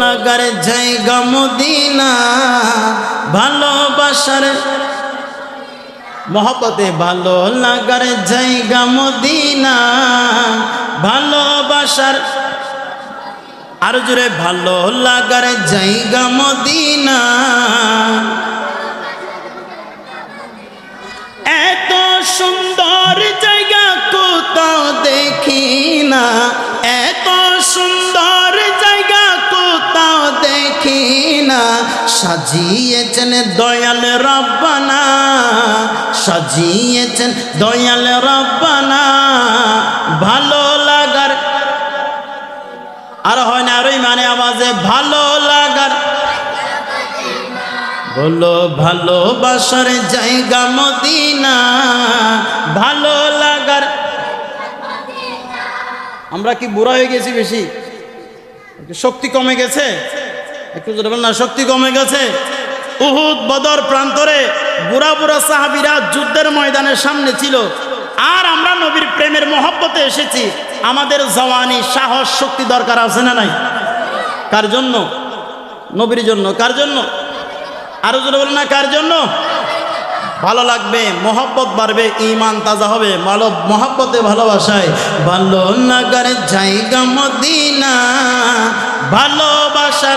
লাগার জায়গা মদিনা, ভালোবাসার মহব্বতে ভালো লাগার জায়গা মদিনা, ভালোবাসার আর জোরে ভালো লাগার জায়গা মদিনা। এত সুন্দর না সাজিয়েছেন দয়াল রব্বানা, সাজিয়েছেন দয়াল রব্বানা। ভালো লাগার, আর হয় না আরই মানে আওয়াজে, ভালো লাগার। বলো ভালোবাসার জায়গা মদিনা, ভালো লাগার। আমরা কি বুড়া হয়ে গেছি বেশি? শক্তি কমে গেছে? একটু জোরে না, শক্তি কমে গেছে। উহুদ বদর প্রান্তরে বুড়া বুড়া সাহাবিরা যুদ্ধের ময়দানের সামনে ছিল। আর আমরা নবীর প্রেমের মহব্বতে এসেছি। আমাদের জওয়ানি, সাহস, শক্তি দরকার আছে না নাই? কার জন্য? নবীর জন্য। কার জন্য? আরও জোরে বলেন না, কার জন্য? ভালো লাগবে, মহব্বত বাড়বে ইমান তাজা হবে। ভালো মহব্বতে, ভালোবাসায়। ভালো লাগার জায়গা মদিনা, ভালোবাসার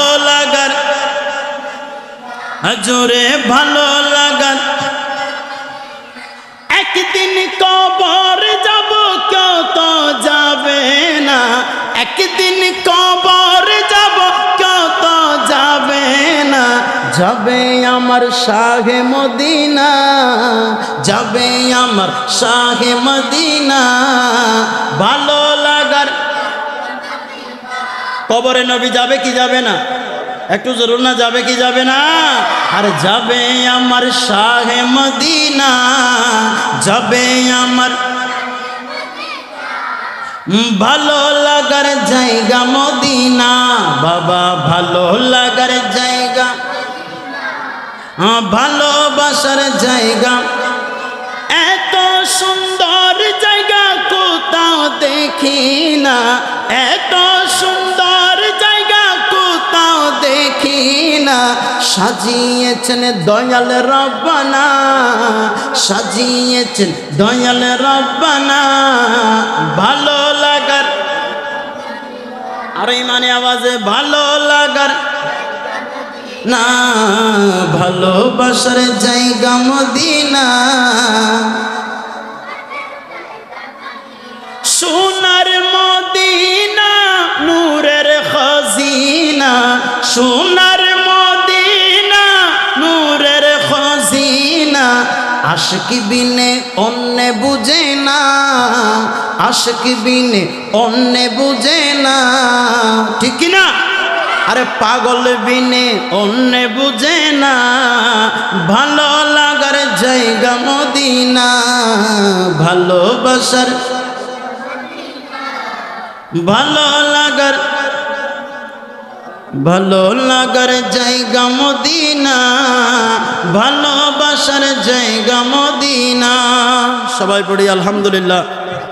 জোরে ভালো লাগার একদিন কবর যাব, কেউ তো যাবে না। একদিন কবর যাব, কেউ তো যাবে না। যাবে আমার শাহে মদিনা, যাবে আমার শাহে মদিনা। ভালো লাগার। কবরে নবী যাবে কি যাবে না? একটু জরুর না, যাবে কি যাবে না? আর যাবে আমার শাহে মদিনা, যাবে আমার ভালো লাগার জায়গা মদিনা, বাবা ভালো লাগার জায়গা ভালোবাসার জায়গা। এত সুন্দর জায়গা কোথাও দেখি না, এত দেখি সাজিয়েছেন দয়াল রব্বানা, সাজিয়েছেন দয়াল রব্বানা। ভালো লাগার, আর মানে আওয়াজে ভালো লাগার না, ভালোবাসার জায়গা মদিনা। সোনার মদিনা, নূরের খজিনা, সোনার আশকি বিনে অন্য বুঝে না, আশকি বিনে অন্য বুঝে না। ঠিক না? আরে পাগল বিনে অন্য বুঝে না, ভালো লাগার জায়গা মদিনা, ভালোবাসার ভালো লাগার ভালো লাগার জায়গা মদিনা ভালোবাসার জায়গা মদিনা। সবাই পড়ি আলহামদুলিল্লাহ।